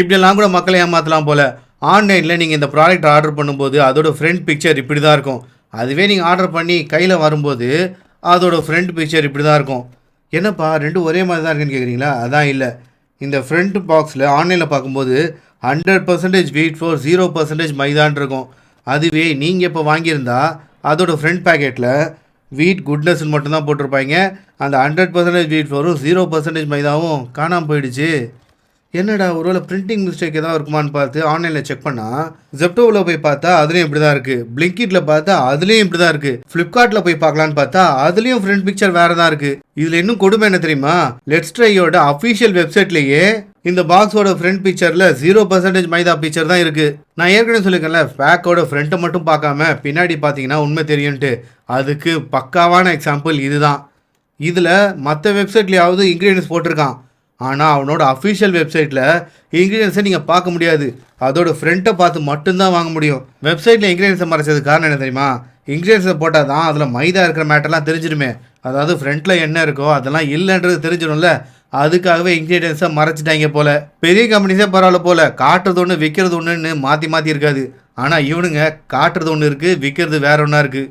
இப்படியெல்லாம் கூட மக்களை ஏமாற்றலாம் போல். ஆன்லைனில் நீங்கள் இந்த ப்ராடக்ட் ஆர்டர் பண்ணும்போது அதோட ஃப்ரண்ட் பிக்சர் இப்படி தான் இருக்கும். அதுவே நீங்கள் ஆர்டர் பண்ணி கையில் வரும்போது அதோட ஃப்ரண்ட் பிக்சர் இப்படி தான் இருக்கும். என்னப்பா ரெண்டும் ஒரே மாதிரி தான் இருக்குன்னு கேட்குறீங்களா அதான் இல்லை. இந்த ஃப்ரண்ட் பாக்ஸில் ஆன்லைனில் பார்க்கும்போது hundred percentage wheat four zero percentage maidan இருக்கும். அதுவே நீங்கள் இப்போ வாங்கியிருந்தா அதோட ஃப்ரண்ட் பேக்கெட்டில் வீட் குட்னஸ்ன்னு மட்டும்தான் போட்டிருப்பாங்க. அந்த ஹண்ட்ரட் பர்சன்டேஜ் வீட் ஃப்ளோரும் ஜீரோ பர்சன்டேஜ் மைதாவும் காணாமல் போயிடுச்சு. என்னடா ஒருவேளை பிரிண்டிங் மிஸ்டேக் ஏதாவது இருக்குமான்னு பார்த்து ஆன்லைனில் செக் பண்ணால் ஜெப்டோவில் போய் பார்த்தா அதுலேயும் இப்படி தான் இருக்குது பிளிங்கிட்டில் பார்த்தா அதுலேயும் இப்படி தான் இருக்குது ஃப்ளிப்கார்ட்டில் போய் பார்க்கலான்னு பார்த்தா அதுலேயும் ஃப்ரண்ட் பிக்சர் வேறு தான் இருக்குது இதில் இன்னும் கொடுமை என்ன தெரியுமா? லெட்ஸ் ட்ரையோட அஃபிஷியல் வெப்சைட்லேயே இந்த பாக்ஸோட ஃப்ரண்ட் பிக்சரில் ஜீரோ பர்சன்டேஜ் மைதா பிக்சர் தான் இருக்குது நான் ஏற்கனவே சொல்லியிருக்கேன்ல பேக்கோட ஃப்ரண்ட்டை மட்டும் பார்க்காம பின்னாடி பார்த்தீங்கன்னா உண்மை தெரியும்ட்டு அதுக்கு பக்காவான எக்ஸாம்பிள் இதுதான். இதில் மற்ற வெப்சைட்லையாவது இன்க்ரீடியன்ஸ் போட்டிருக்கான். ஆனால் அவனோட அஃபிஷியல் வெப்சைட்டில் இன்க்ரீடியன்ஸை நீங்கள் பார்க்க முடியாது. அதோட ஃப்ரெண்ட்டை பார்த்து மட்டும்தான் வாங்க முடியும். வெப்சைட்டில் இன்க்ரீடியன்ஸை மறைச்சது காரணம் என்ன தெரியுமா? இன்க்ரீடியன்ஸை போட்டால் தான் அதில் மைதா இருக்கிற மேட்டர்லாம் தெரிஞ்சிடுமே. அதாவது ஃப்ரண்ட்டில் என்ன இருக்கோ அதெல்லாம் இல்லைன்றது தெரிஞ்சிடும்ல. அதுக்காகவே இன்க்ரீடியன்ஸை மறைச்சிட்டாங்க போல. பெரிய கம்பெனிஸே பரவாயில்ல போல. காட்டுறது ஒன்று விற்கிறது ஒன்றுன்னு மாற்றி மாற்றி இருக்காது. ஆனால் இவனுங்க காட்டுறது ஒன்று இருக்குது விற்கிறது வேற ஒன்றா இருக்குது